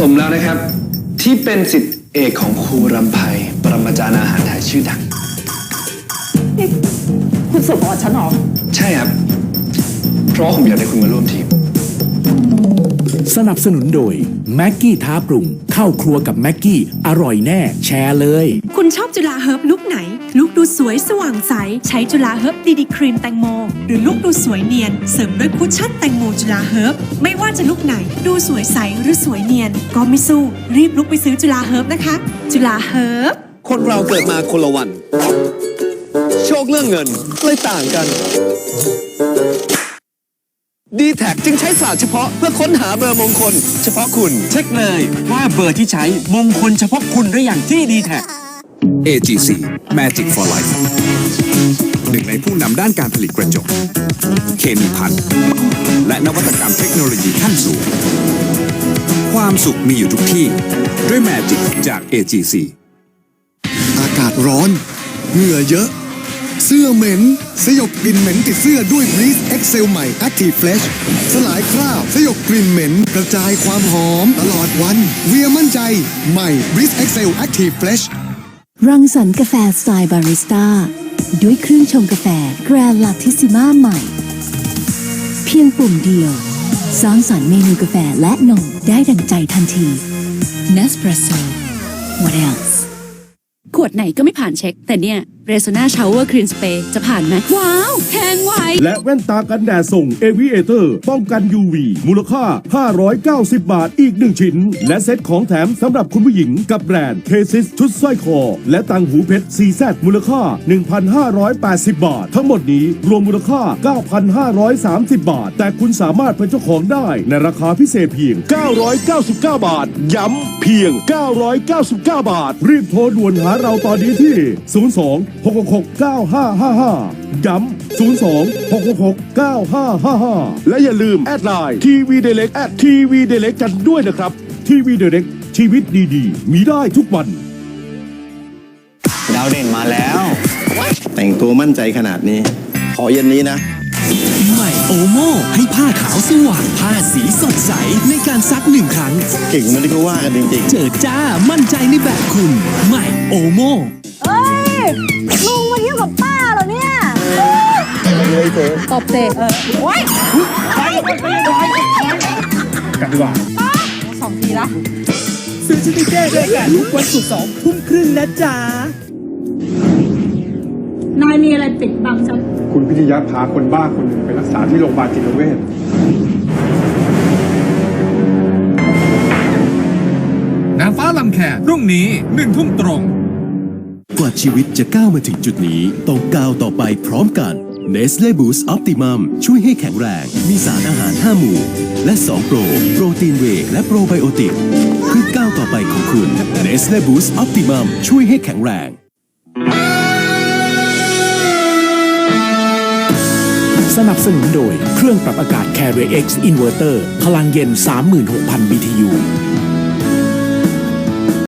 นะครับ ที่เป็นสิทธิเอกของครูรำไพปรมาจารย์อาหารไทยชื่อดัง นี่คุณสุภอฉันเหรอ ใช่ครับ เพราะว่าผมอยากได้คุณมาร่วมทีม สนับสนุนโดย แม็กกี้ท้าปรุง เข้าครัวกับแม็กกี้ อร่อยแน่ แชร์เลย คุณชอบจุฬาเฮิร์บลุคไหน ลุคดูสวยสว่างใส ใช้จุฬาเฮิร์บดีดีครีมแตงโม หรือลุคดูสวยเนียน เสริมด้วยคุชชั่นแตงโมจุฬาเฮิร์บไม่ว่าจะลุคไหน ดูสวยใสหรือสวยเนียน ก็ไม่สู้ รีบลุกไปซื้อจุฬาเฮิร์บนะคะ จุฬาเฮิร์บคนเราเกิดมาคนละวัน โชคเรื่องเงินเลยต่างกัน d t แทจึงใช้ศาสตร์เฉพาะเพื่อค้นหาเบอร์มงคล เฉพาะคุณ เช็คเลยว่าเบอร์ที่ใช้มงคลเฉพาะคุณหรืออย่างที่ดีแท็ AGC Magic for Life หนึ่งในผู้นำด้านการผลิตกระจก เคมีพันและนวัตกรรมเทคโนโลยีขั้นสูง ความสุขมีอยู่ทุกที่ ด้วย Magic จาก AGC อากาศร้อน เหงื่อเยอะ เสื้อเหม็น สยบกลิ่นเหม็นติดเสื้อด้วย Breeze Excel ใหม่ Active Fresh สลายคราบ สยบกลิ่นเหม็น กระจายความหอมตลอดวัน เวียมั่นใจ ใหม่ Breeze Excel Active Fresh รังสรรค์กาแฟสไตล์บาริสต้า ด้วยเครื่องชงกาแฟแกรนลาทิซิม่าใหม่ เพียงปุ่มเดียว สร้างสรรค์เมนูกาแฟและนมได้ดังใจทันที Nespresso What else วดไหนก็ไม่ผ่านเช็ค แต่เนี่ย Resona Shower Clean Spray จะผ่านไหมว้าวแพงไวและแว่นตากันแดดส่ง Aviator ป้องกัน UV มูลค่า 590 บาทอีก 1 ชิ้น และเซ็ตของแถมสำหรับคุณผู้หญิงกับแบรนด์ k ซิสชุดสร้อยคอ และตังหูเพชร CZ มูลค่า 1,580 บาท ทั้งหมดนี้รวมมูลค่า 9,530 บาท แต่คุณสามารถเป็นเจ้าของได้ในราคาพิเศษเพียง 999 บาท ย้ำเพียง 999 บาท รีบโทรด่วนหาเราตอนนี้ที่ 02 666 9555 ย้ำ 02 666 9555 และอย่าลืม แอดไลน์ทีวีเดเล็กแอดทีวีเดเล็กกันด้วยนะครับทีวีเดเล็กชีวิตดีๆ มีได้ทุกวัน ดาวเด่นมาแล้ว แต่งตัวมั่นใจขนาดนี้ ขอเย็นนี้นะ ใหม่โอโมให้ผ้าขาวสว่างผ้าสีสดใสในการซักหนึ่งครั้ง เก่งมันที่เขาว่ากันจริงเจอจ้ามั่นใจในแบบคุณ ใหม่โอโมเอ้ยลุงมาเที่ยวกับป้าเหรอเนี่ยตบเตะเออโอ้ยสองทีละ ซื้อชิติเก้ด้วยกันทุกวันศุกร์สองทุ่มครึ่งนะจ๊ะนายมีอะไร ปิดบังฉันคุณพิทยาพาคนบ้าคนหนึ่งไปรักษาที่โรงพยาบาลจิตเวชนางฟ้าลำแขกพรุ่งนี้หนึ่งทุ่มตรง กว่าชีวิตจะก้าวมาถึงจุดนี้ต้องก้าวต่อไปพร้อมกัน Nestle Boost Optimum ช่วยให้แข็งแรง มีสารอาหาร 5 หมู่ และ 2 โปร โปรตีนเวย์และโปรไบโอติกเพื่อก้าวต่อไปของคุณ Nestle Boost Optimum ช่วยให้แข็งแรง นับสนุนโดยเครื่องปรับอากาศ Carrier X Inverter พลังเย็น 36,000 BTU